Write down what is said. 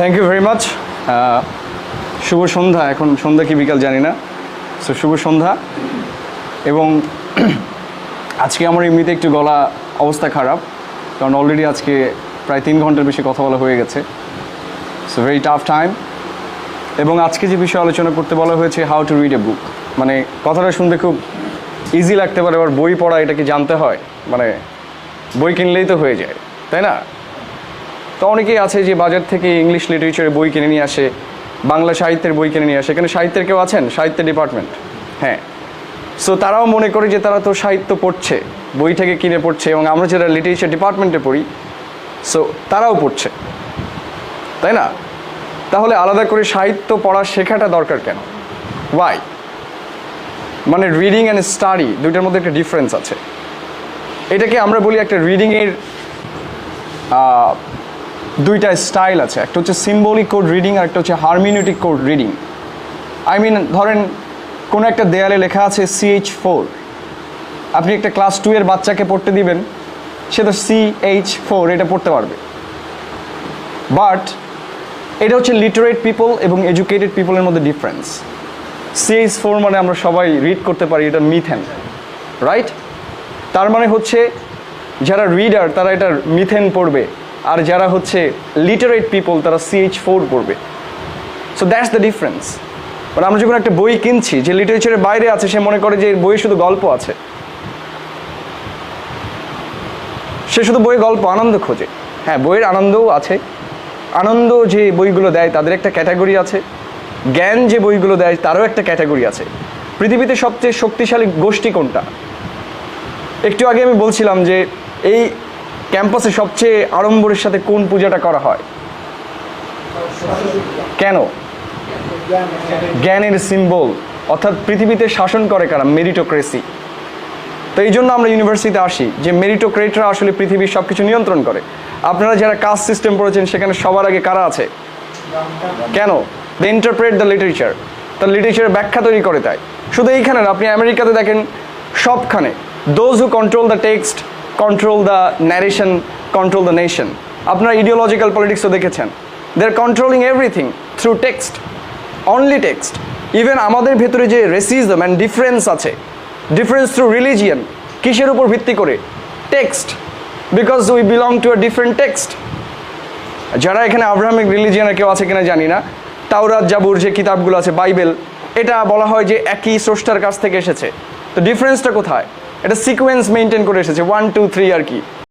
Thank you very much শুভ সন্ধ্যা, এখন সন্ধ্যা কি বিকাল জানি না। সো শুভ সন্ধ্যা। এবং আজকে আমার এমনিতে একটু গলা অবস্থা খারাপ, কারণ অলরেডি আজকে প্রায় তিন ঘণ্টার বেশি কথা বলা হয়ে গেছে। সো ভেরি টাফ টাইম এবং আজকে যে বিষয়ে আলোচনা করতে বলা হয়েছে how to read a book মানে কথাটা শুনতে খুব ইজি লাগতে পারে, আবার বই পড়া এটা কি জানতে হয়। মানে বই কিনলেই তো হয়ে যায়, তাই না? তো অনেকেই আছে যে বাজার থেকে ইংলিশ লিটারেচারের বই কিনে নিয়ে আসে, বাংলা সাহিত্যের বই কিনে নিয়ে আসে। এখানে সাহিত্যের কেউ আছেন? সাহিত্য ডিপার্টমেন্ট হ্যাঁ। সো তারাও মনে করে যে তারা তো সাহিত্য পড়ছে, বই থেকে কিনে পড়ছে এবং আমরা যারা লিটারেচার ডিপার্টমেন্টে পড়ি সো তারাও পড়ছে। তাই না? তাহলে আলাদা করে সাহিত্য পড়া শেখাটা দরকার কেন? ওয়াই মানে রিডিং অ্যান্ড স্টাডি দুইটার মধ্যে একটা ডিফারেন্স আছে। এটাকে আমরা বলি একটা রিডিংয়ের দুইটা স্টাইল আছে, একটা হচ্ছে সিম্বলিক কোড রিডিং আর একটা হচ্ছে hermeneutic code reading I mean ধরেন, কোনো একটা দেয়ালে লেখা আছে সিএইচ ফোর আপনি একটা ক্লাস টু এর বাচ্চাকে পড়তে দিবেন, সে তো সি এইচ ফোর এটা পড়তে পারবে। বাট এটা হচ্ছে লিটারেট পিপল এবং এডুকেটেড পিপলের মধ্যে ডিফারেন্স সিএইচ ফোর মানে আমরা সবাই রিড করতে পারি, এটা মিথেন রাইট তার মানে হচ্ছে, যারা রিডার তারা এটা মিথেন পড়বে। আর যারা হচ্ছে লিটারেট পিপল তারা সিএইচ ফোর পড়বে সো দ্যাটস দ্য ডিফারেন্স মানে আমরা যখন একটা বই কিনছি, যে লিটারেচারের বাইরে আছে, সে মনে করে যে এর বইয়ে শুধু গল্প আছে। সে শুধু বইয়ে গল্প, আনন্দ খোঁজে। হ্যাঁ বইয়ের আনন্দও আছে। আনন্দ যে বইগুলো দেয়, তাদের একটা ক্যাটাগরি আছে। জ্ঞান যে বইগুলো দেয়, তারও একটা ক্যাটাগরি আছে। পৃথিবীতে সবচেয়ে শক্তিশালী গোষ্ঠী কোনটা? একটু আগে আমি বলছিলাম যে এই ক্যাম্পাসে সবচেয়ে আড়ম্বরের সাথে কোন পূজাটা করা হয়? কেন? জ্ঞানের সিম্বল অর্থাৎ পৃথিবীতে শাসন করে কারা? মেরিটোক্রেসি তো এই জন্য আমরা ইউনিভার্সিটিতে আসি যে মেরিটোক্রেটরা আসলে পৃথিবীর সব কিছু নিয়ন্ত্রণ করে। আপনারা যারা কাস্ট সিস্টেম পড়েছেন, সেখানে সবার আগে কারা আছে? কেন? দে ইন্টারপ্রেট দ্য লিটারেচার তার লিটারেচারের ব্যাখ্যা তৈরি করে তাই। শুধু এইখানে আপনি আমেরিকাতে দেখেন, সবখানে। Those who control the text control the narration control the nation আপনারা ইডিওলজিক্যাল পলিটিক্সও দেখেছেন। They are controlling everything through text only text even আমাদের ভেতরে যে রেসিজম অ্যান্ড ডিফারেন্স আছে ডিফারেন্স থ্রু রিলিজিয়ান কিসের উপর ভিত্তি করে? Text because we belong to a different text যারা এখানে আব্রাহামিক রিলিজিয়ানের কেউ আছে কিনা জানি না, তাওরাত, জাবুর যে কিতাবগুলো আছে, বাইবেল, এটা বলা হয় যে একই স্রষ্টার কাছ থেকে এসেছে। তো ডিফারেন্সটা কোথায়? এটা সিকোয়েন্স মেনটেন করে এসেছে। ওয়ান টু থ্রি আর কি।